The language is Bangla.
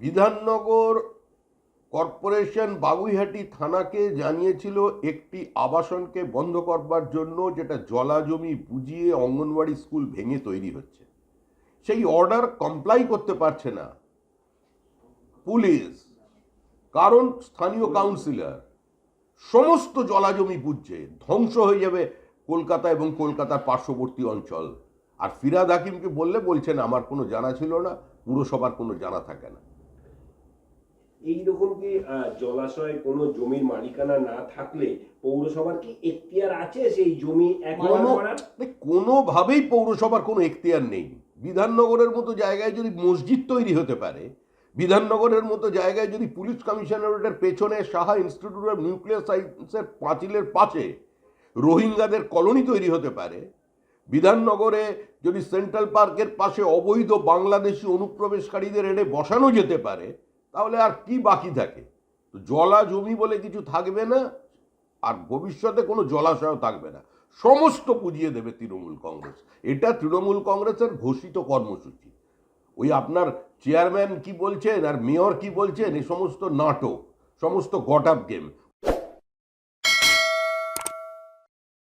বিধাননগর কর্পোরেশন বাগুইহাটি থানাকে জানিয়েছিল একটি আবাসনকে বন্ধ করবার জন্য যেটা জলা জমি বুঝিয়ে অঙ্গনওয়াড়ি স্কুল ভেঙে তৈরি হচ্ছে। সেই অর্ডার কমপ্লাই করতে পারছে না। পুলিশ, কারণ স্থানীয় কাউন্সিলর সমস্ত জলা জমি বুঝছে, ধ্বংস হয়ে যাবে কলকাতা এবং কলকাতার পার্শ্ববর্তী অঞ্চল। আর ফিরাদ হাকিমকে বললে বলছেন, আমার কোনো জানা ছিল না, পুরসভার কোনো জানা থাকে না। এইরকম কি জলাশয়ে কোনো জমির মালিকানা না থাকলে পৌরসভার কি এখতিয়ার আছে সেই জমি কোনোভাবেই পৌরসভার কোনো এখতিয়ার নেই। বিধাননগরের মতো জায়গায় যদি মসজিদ তৈরি হতে পারে বিধাননগরের মতো জায়গায় যদি পুলিশ কমিশনারেটের পেছনে সাহা ইনস্টিটিউট অফ নিউক্লিয়ার সায়েন্সের পাঁচিলের পাশে রোহিঙ্গাদের কলোনি তৈরি হতে পারে বিধাননগরে যদি সেন্ট্রাল পার্কের পাশে অবৈধ বাংলাদেশি অনুপ্রবেশকারীদের এনে বসানো যেতে পারে তাহলে আর কি বাকি থাকে? তো জলা জমি বলে কিছু থাকবে না, আর ভবিষ্যতে কোনো জলাশয় থাকবে না। সমস্ত বুঝিয়ে দেবে তৃণমূল কংগ্রেস। এটা তৃণমূল কংগ্রেসের ঘোষিত কর্মসূচি। ওই আপনার চেয়ারম্যান কি বলছেন আর মেয়র কি বলছেন এই সমস্ত নাটক, সমস্ত গট আপ গেম।